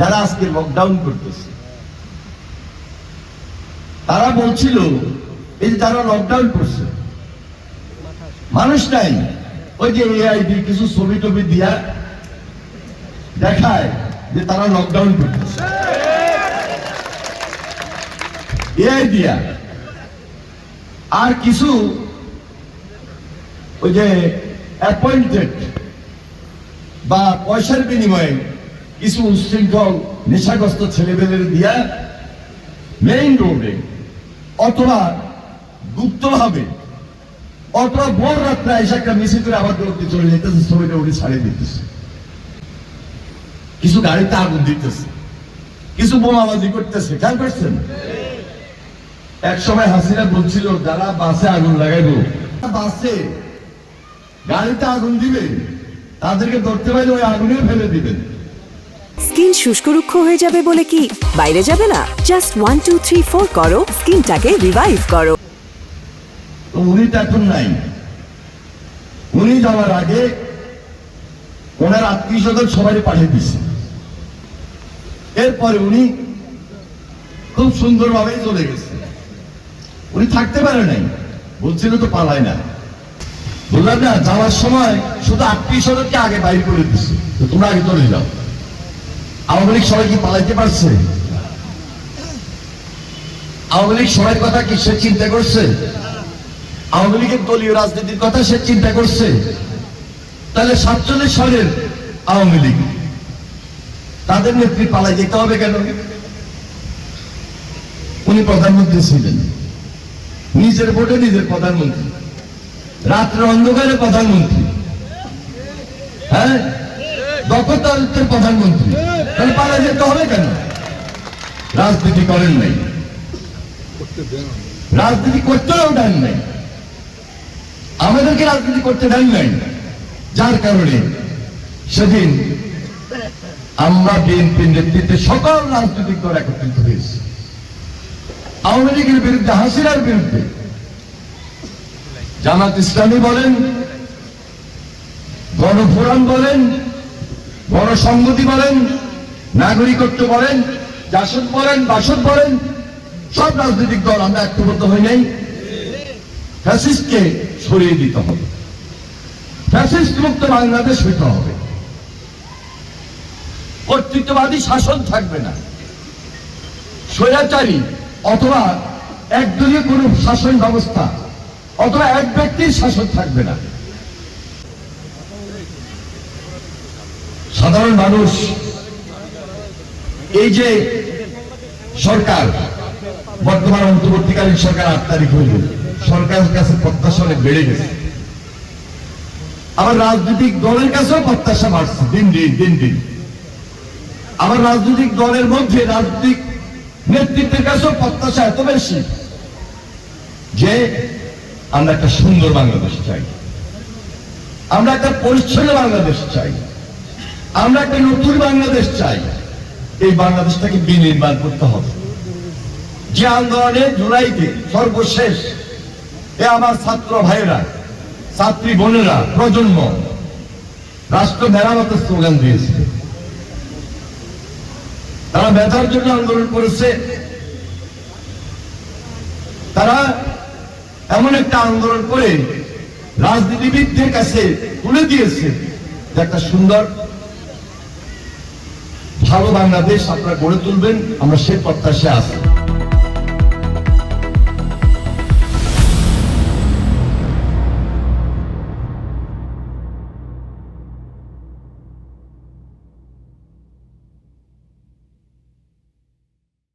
যারা আজকে লকডাউন করতেছে, তারা বলছিল, এই যে যারা লকডাউন করছে, মানুষ নাই, ওই যে এআই দিয়ে কিছু ছবি টবি দিয়া দেখায় যে তারা লকডাউন করতেছে। এআই দিয়া। আর কিছু ওই যে অ্যাপয়েন্টেড বা পয়সার বিনিময়ে কিছু উচ্ছৃঙ্খল নেশাগ্রস্ত ছেলেবেলের দিয়া মেইন রোডে অথবা গুপ্তভাবে, অথবা ভোর রাত্রে এসে একটা মিছিল করে আবার দৌড়তে চলে যেতেছে ছবিটা উঠে ছাড়িয়ে দিতেছে। কিছু গাড়িতে আগুন দিতেছে, কিছু বোমাবাজি করতেছে, খেয়াল করছেন? এক সময় হাসিনা বলছিল, যারা বাসে আগুন লাগাইব বাসে গাড়িতে আগুন দিবে, তাদেরকে ধরতে পারলে ওই আগুনে ফেলে দিবেন। স্কিন শুষ্ক রুক্ষ হয়ে যাবে বলে কি? বাইরে যাবে না। Just one two three four করো। স্কিনটাকে রিভাইভ করো। উনি তো এখন নাই। উনি যাওয়ার আগে ওনার আত্মীয় স্বজন সবাই পাঠিয়ে দিচ্ছে এরপরে উনি খুব সুন্দরভাবে চলে গেছে। উনি থাকতে পারে নাই। বলছিল তো পালায় না। বললাম না, যাওয়ার সময় শুধু আত্মীয় স্বজনকে আগে বাইর করে দিচ্ছে তোমরা আগে চলে যাও। আওয়ামী লীগ সবাই কি পালাইতে পারছে? আওয়ামী লীগ সবাই কথা কি সে চিন্তা করছে? আওয়ামী লীগের দলীয় রাজনীতির কথা সে চিন্তা করছে? তাহলে সাতচল্লিশ সালের আওয়ামী লীগ, তাদের নেত্রী পালাই যেতে হবে কেন? উনি প্রধানমন্ত্রী ছিলেন। নিজের ভোটে নিজের প্রধানমন্ত্রী। রাত্রে অন্ধকারে প্রধানমন্ত্রী। হ্যাঁ? দখলদারিত্বের প্রধানমন্ত্রী। তাহলে পালাই যেতে হবে কেন? রাজনীতি করেন নাই। রাজনীতি করতেও দেন নাই। আমাদেরকে রাজনীতি করতে দেন নাই। যার কারণে সেদিন আমরা বিএনপির নেতৃত্বে সকল রাজনৈতিক দল একত্রিত হয়েছি। আওয়ামী লীগের বিরুদ্ধে, হাসিনার বিরুদ্ধে। জামাত ইসলামী বলেন, গণফোরাম বলেন, গণসংহতি বলেন নাগরিকত্ব বলেন, জাসদ বলেন, বাসদ বলেন, সব রাজনৈতিক দল আমরা ঐক্যবদ্ধ হই নাই। ফ্যাসিস্টকে সরিয়ে দিতে হবে। ফ্যাসিস্ট মুক্ত বাংলাদেশ হইতে হবে। কর্তৃত্ববাদী শাসন থাকবে না। স্বৈরাচারী অথবা একদলীয় কোন শাসন ব্যবস্থা অথবা এক ব্যক্তির শাসন থাকবে না। সাধারণ মানুষ এই যে সরকার, বর্তমান অন্তর্বর্তীকালীন সরকার আট তারিখ হইল, সরকারের কাছে প্রত্যাশা অনেক বেড়ে গেছে। আবার রাজনৈতিক দলের কাছেও প্রত্যাশা বাড়ছে, দিন দিন দিন দিন। আবার রাজনৈতিক দলের মধ্যে রাজনৈতিক নেতৃত্বের কাছেও প্রত্যাশা এত বেশি যে আমরা একটা সুন্দর বাংলাদেশ চাই। আমরা একটা পরিচ্ছন্ন বাংলাদেশ চাই। আমরা একটা নতুন বাংলাদেশ চাই। এই বাংলাদেশটাকে বিনির্মাণ করতে হবে। যে আন্দোলনে জুলাইতে সর্বশেষ এ আমার ছাত্র ভাইয়েরা, ছাত্রী বোনেরা, প্রজন্ম রাষ্ট্র মেরামতের স্লোগান দিয়েছিল তারা মেধার জন্য আন্দোলন করেছে। তারা এমন একটা আন্দোলন করে রাজনীতিবিদদের কাছে তুলে দিয়েছে যে একটা সুন্দর ভালো বাংলাদেশ আপনারা গড়ে তুলবেন আমরা সে প্রত্যাশা আছি।